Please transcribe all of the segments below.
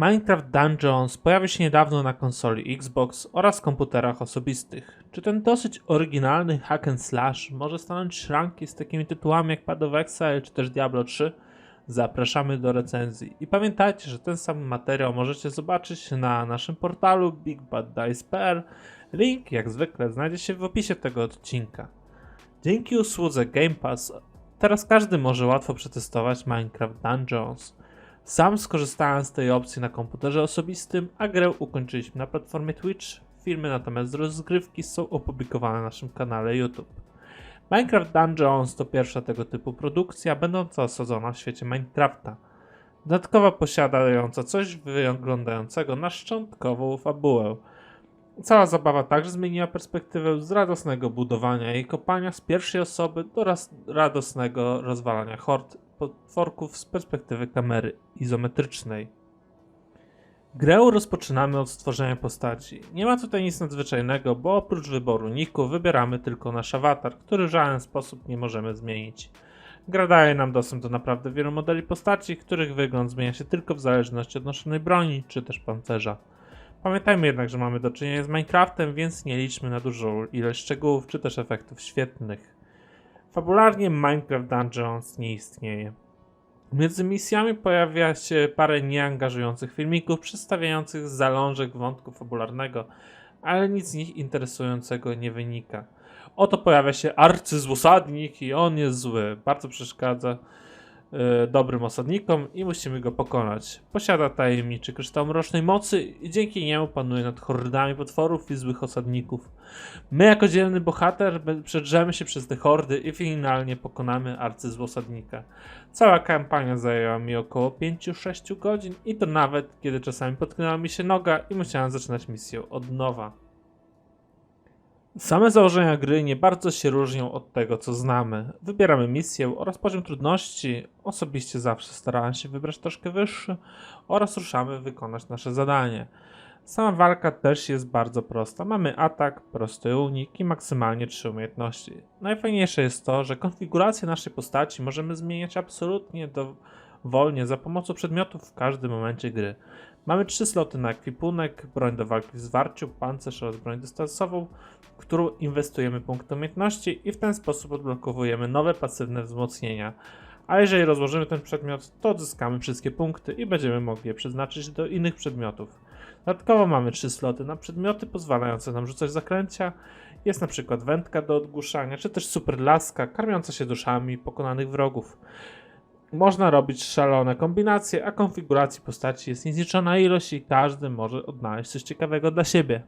Minecraft Dungeons pojawił się niedawno na konsoli Xbox oraz komputerach osobistych. Czy ten dosyć oryginalny hack and slash może stanąć szranki z takimi tytułami jak Path of Exile czy też Diablo 3? Zapraszamy do recenzji. I pamiętajcie, że ten sam materiał możecie zobaczyć na naszym portalu bigbaddice.pl. Link jak zwykle znajdzie się w opisie tego odcinka. Dzięki usłudze Game Pass teraz każdy może łatwo przetestować Minecraft Dungeons. Sam skorzystałem z tej opcji na komputerze osobistym, a grę ukończyliśmy na platformie Twitch. Filmy natomiast z rozgrywki są opublikowane na naszym kanale YouTube. Minecraft Dungeons to pierwsza tego typu produkcja, będąca osadzona w świecie Minecrafta. Dodatkowo posiadająca coś wyglądającego na szczątkową fabułę. Cała zabawa także zmieniła perspektywę z radosnego budowania i kopania z pierwszej osoby do radosnego rozwalania hord potworków z perspektywy kamery izometrycznej. Grę rozpoczynamy od stworzenia postaci. Nie ma tutaj nic nadzwyczajnego, bo oprócz wyboru niku wybieramy tylko nasz awatar, który w żaden sposób nie możemy zmienić. Gra daje nam dostęp do naprawdę wielu modeli postaci, których wygląd zmienia się tylko w zależności od noszonej broni czy też pancerza. Pamiętajmy jednak, że mamy do czynienia z Minecraftem, więc nie liczmy na dużą ilość szczegółów czy też efektów świetnych. Fabularnie Minecraft Dungeons nie istnieje. Między misjami pojawia się parę nieangażujących filmików przedstawiających zalążek wątku fabularnego, ale nic z nich interesującego nie wynika. Oto pojawia się arcyzłosadnik i on jest zły. Bardzo przeszkadza dobrym osadnikom i musimy go pokonać. Posiada tajemniczy kryształ mrocznej mocy i dzięki niemu panuje nad hordami potworów i złych osadników. My jako dzielny bohater przedrzemy się przez te hordy i finalnie pokonamy arcyzłosadnika. Cała kampania zajęła mi około 5-6 godzin i to nawet kiedy czasami potknęła mi się noga i musiałem zaczynać misję od nowa. Same założenia gry nie bardzo się różnią od tego, co znamy. Wybieramy misję oraz poziom trudności. Osobiście zawsze starałem się wybrać troszkę wyższy oraz ruszamy wykonać nasze zadanie. Sama walka też jest bardzo prosta. Mamy atak, prosty unik i maksymalnie 3 umiejętności. Najfajniejsze jest to, że konfigurację naszej postaci możemy zmieniać absolutnie dowolnie za pomocą przedmiotów w każdym momencie gry. Mamy trzy sloty na ekwipunek, broń do walki w zwarciu, pancerz oraz broń dystansową, w którą inwestujemy punkty umiejętności i w ten sposób odblokowujemy nowe pasywne wzmocnienia. A jeżeli rozłożymy ten przedmiot, to odzyskamy wszystkie punkty i będziemy mogli je przeznaczyć do innych przedmiotów. Dodatkowo mamy trzy sloty na przedmioty pozwalające nam rzucać zaklęcia. Jest na przykład wędka do odgłuszania, czy też super laska karmiąca się duszami pokonanych wrogów. Można robić szalone kombinacje, a konfiguracji postaci jest niezliczona ilość i każdy może odnaleźć coś ciekawego dla siebie.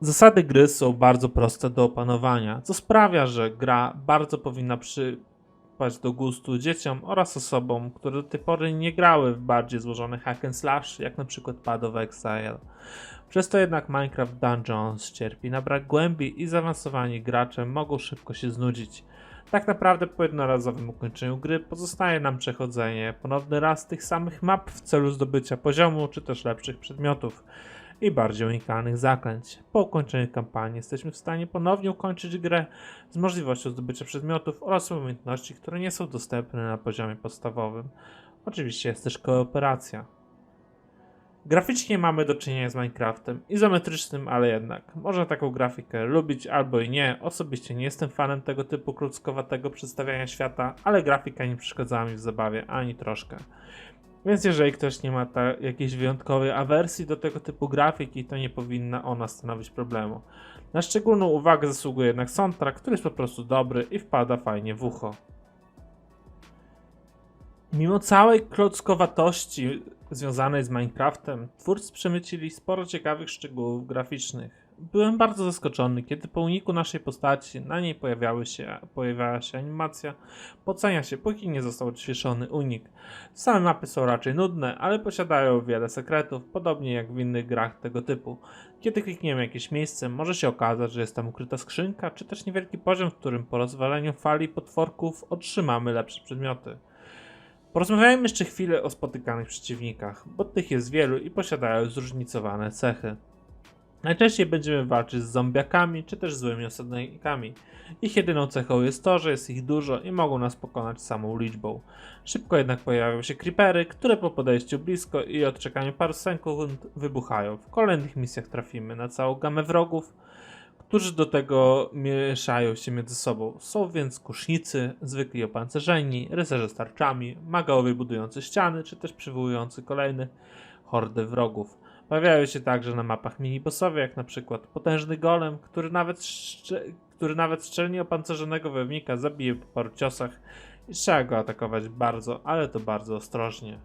Zasady gry są bardzo proste do opanowania, co sprawia, że gra bardzo powinna przypaść do gustu dzieciom oraz osobom, które do tej pory nie grały w bardziej złożone hack and slash, jak przykład Path of Exile. Przez to jednak Minecraft Dungeons cierpi na brak głębi i zaawansowani gracze mogą szybko się znudzić. Tak naprawdę po jednorazowym ukończeniu gry pozostaje nam przechodzenie ponowny raz tych samych map w celu zdobycia poziomu czy też lepszych przedmiotów i bardziej unikalnych zaklęć. Po ukończeniu kampanii jesteśmy w stanie ponownie ukończyć grę z możliwością zdobycia przedmiotów oraz umiejętności, które nie są dostępne na poziomie podstawowym. Oczywiście jest też kooperacja. Graficznie mamy do czynienia z Minecraftem, izometrycznym, ale jednak. Można taką grafikę lubić albo i nie. Osobiście nie jestem fanem tego typu krótkowatego przedstawiania świata, ale grafika nie przeszkadzała mi w zabawie ani troszkę. Więc jeżeli ktoś nie ma ta, jakiejś wyjątkowej awersji do tego typu grafiki, to nie powinna ona stanowić problemu. Na szczególną uwagę zasługuje jednak soundtrack, który jest po prostu dobry i wpada fajnie w ucho. Mimo całej klockowatości związanej z Minecraftem, twórcy przemycili sporo ciekawych szczegółów graficznych. Byłem bardzo zaskoczony, kiedy po uniku naszej postaci na niej pojawiały się, pojawiała się animacja pocenia się, póki nie został odświeżony unik. Same mapy są raczej nudne, ale posiadają wiele sekretów, podobnie jak w innych grach tego typu. Kiedy klikniemy jakieś miejsce, może się okazać, że jest tam ukryta skrzynka, czy też niewielki poziom, w którym po rozwaleniu fali potworków otrzymamy lepsze przedmioty. Porozmawiajmy jeszcze chwilę o spotykanych przeciwnikach, bo tych jest wielu i posiadają zróżnicowane cechy. Najczęściej będziemy walczyć z zombiakami czy też złymi osadnikami. Ich jedyną cechą jest to, że jest ich dużo i mogą nas pokonać samą liczbą. Szybko jednak pojawiają się creepery, które po podejściu blisko i odczekaniu paru sekund wybuchają. W kolejnych misjach trafimy na całą gamę wrogów, którzy do tego mieszają się między sobą. Są więc kusznicy, zwykli opancerzeni, rycerze z tarczami, magowie budujący ściany, czy też przywołujący kolejne hordy wrogów. Pojawiają się także na mapach minibossowie, jak na przykład potężny golem, który nawet, który nawet szczelnie opancerzonego wojownika zabije po paru ciosach i trzeba go atakować bardzo, ale to bardzo ostrożnie.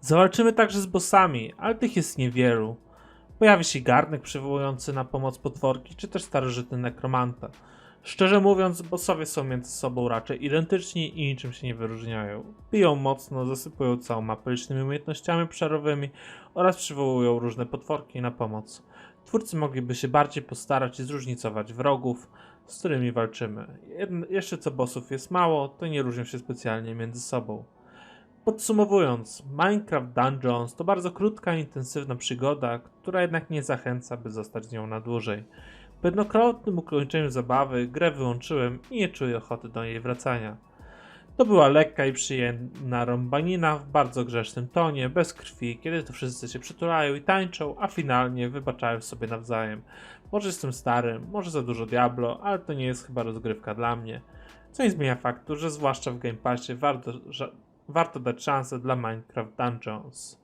Zawalczymy także z bossami, ale tych jest niewielu. Pojawi się garnek przywołujący na pomoc potworki, czy też starożytny nekromanta. Szczerze mówiąc, bossowie są między sobą raczej identyczni i niczym się nie wyróżniają. Biją mocno, zasypują całą mapę licznymi umiejętnościami przerowymi oraz przywołują różne potworki na pomoc. Twórcy mogliby się bardziej postarać i zróżnicować wrogów, z którymi walczymy. Jeszcze co bossów jest mało, to nie różnią się specjalnie między sobą. Podsumowując, Minecraft Dungeons to bardzo krótka intensywna przygoda, która jednak nie zachęca, by zostać z nią na dłużej. Po jednokrotnym ukończeniu zabawy grę wyłączyłem i nie czuję ochoty do jej wracania. To była lekka i przyjemna rąbanina w bardzo grzecznym tonie, bez krwi, kiedy to wszyscy się przytulają i tańczą, a finalnie wybaczają sobie nawzajem. Może jestem stary, może za dużo Diablo, ale to nie jest chyba rozgrywka dla mnie. Co nie zmienia faktu, że zwłaszcza w Game Passie warto, warto dać szansę dla Minecraft Dungeons.